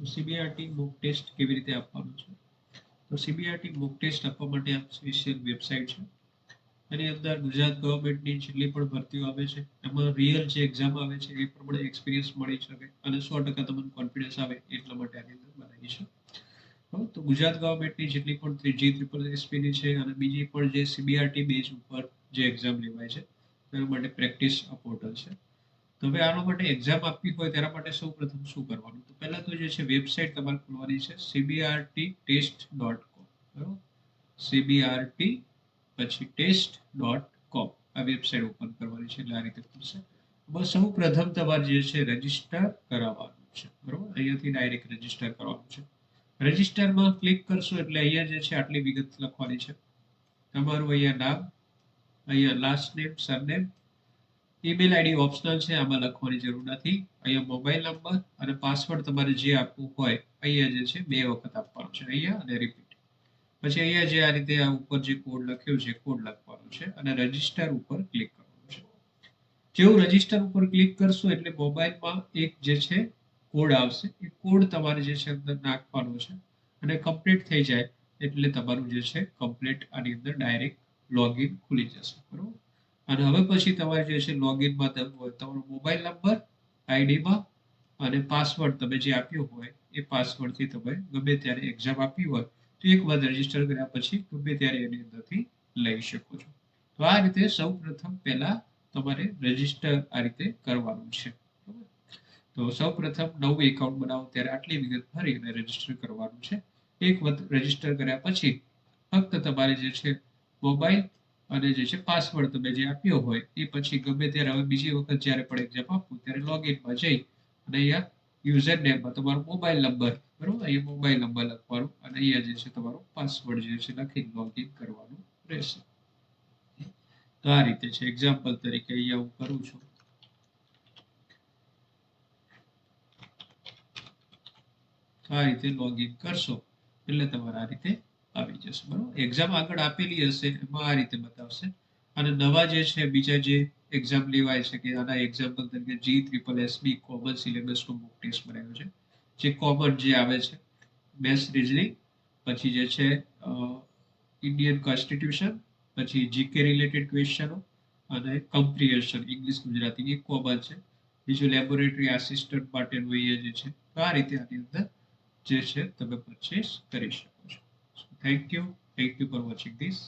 તો CBRT book test કેવી રીતે આપવાનું છે? તો સીબીઆરટી બુક ટેસ્ટ આપવા માટે આ સ્પેશિયલ વેબસાઇટ છે. એની અંદર ગુજરાત ગવર્મેન્ટની જેટલી પણ ભરતીઓ આવે છે, એમાં રિયલ જે એક્ઝામ આવે છે, એ પ્રમાણે એક્સપિરિયન્સ મળી શકે અને સો ટકા તમને કોન્ફિડન્સ આવે એટલા માટે આની અંદર બનાવી છે? તો ગુજરાત ગવર્મેન્ટની જેટલી પણ ત્રીજી ટ્રિપલ એસપીની છે અને બીજી પણ જે સીબીઆરટી બેઝ ઉપર જે એક્ઝામ લેવાય છે, તેના માટે પ્રેક્ટિસ આ પોર્ટલ છે. તો હવે આના માટે એક્ઝામ આપવી હોય તેના માટે સૌ પ્રથમ શું કરવાનું? તો પહેલાં તો જે છે વેબસાઇટ તમારે ખોલવાની છે સીબીઆરટી ટેસ્ટ ડોટ કોમ બરાબર? સીબીઆરટી પછી ટેસ્ટ ડોટ કોમ આ વેબસાઇટ ઓપન કરવાની છે એટલે આ રીતે ખુલશે. બસ સૌ પ્રથમ તમારે જે છે રજિસ્ટર કરાવવાનું છે, બરાબર? અહીંયાથી ડાયરેક્ટ રજિસ્ટર કરવાનું છે. રજીસ્ટરમાં ક્લિક કરશો એટલે અહીંયા જે છે આટલી વિગત લખવાની છે. તમારું અહીંયા નામ, અહીંયા last name surname email ID optional છે, આમાં લખવાની જરૂર નથી. અહીંયા મોબાઈલ નંબર અને પાસવર્ડ તમારે જે આપવું હોય, અહીંયા જે છે, બે વખત આપવાનું છે. અહીંયા અને રિપીટ પછી અહીંયા જે આ રીતે આ ઉપર જે કોડ લખ્યો છે કોડ લખવાનો છે અને રજિસ્ટર ઉપર ક્લિક કરવાનું છે. જેવું રજિસ્ટર ઉપર ક્લિક કરશો એટલે મોબાઈલમાં એક જે છે કોડ આવશે. એ કોડ તમારે જે છે, અંદર નાખવાનો છે અને કમ્પ્લીટ થઈ જાય એટલે તમારું જે છે કમ્પ્લીટ આની અંદર ડાયરેક્ટ લોગિન ખુલી જશે. બરોબર? અને હવે પછી તમારે જે છે લોગિનમાં તમારો મોબાઈલ નંબર આઈડીમાં અને પાસવર્ડ તમે જે આપ્યો હોય, એ પાસવર્ડથી તમે ગમે ત્યારે એક્ઝામ આપી હોય, તો એક વાર રજિસ્ટર કર્યા પછી ગમે ત્યારે એની અંદરથી લઈ શકો છો તો આ રીતે સૌ પ્રથમ પહેલાં તમારે રજિસ્ટર આ રીતે કરવાનું છે? તો સૌ પ્રથમ નવું એકાઉન્ટ બનાવો, ત્યારે આટલી વિગત ભરી અને રજિસ્ટર કરવાનું છે એક વખત રજિસ્ટર કર્યા પછી ફક્ત તમારે જે છે મોબાઈલ અને જે છે પાસવર્ડ તમે જે આપ્યો હોય, એ પછી ગમે ત્યારે હવે બીજી વખત જ્યારે પણ એક્ઝામ આપવું ત્યારે લોગિનમાં જઈ અને અહીંયા યુઝર નેમમાં તમારો મોબાઈલ નંબર બરોબર? અહીંયા મોબાઈલ નંબર લખવાનો અને અહીંયા જે છે તમારો પાસવર્ડ જે છે લખી લોગિન કરવાનું રહેશે. તો આ રીતે છે એક્ઝામ્પલ તરીકે અહીંયા હું કરું છું. આ રીતે લોગિન કરશો એટલે તમારે આ રીતે આવી જશે, બરોબર? એક્ઝામ આગળ આપેલી હશે, એમાં આ રીતે બતાવશે. અને નવા જે છે, બીજા જે એક્ઝામ લેવાય છે, કે આના એક્ઝામ્પલ તરીકે G triple S B common સિલેબસનો book test બનાવ્યો છે. જે કોમન જે આવે છે બેસ્ટ રિઝનિંગ પછી જે છે ઇન્ડિયન કોન્સ્ટિટ્યુશન પછી જીકે રિલેટેડ ક્વેશ્ચનો અને કમ્પ્રિહેશન ઇંગ્લિશ ગુજરાતી, એ કોમન છે. બીજું લેબોરેટરી આસિસ્ટન્ટ માટેનું એ જે છે તો આ રીતે આની અંદર જે છે, તમે પરચેસ કરી શકો. Thank you. Thank you for watching this.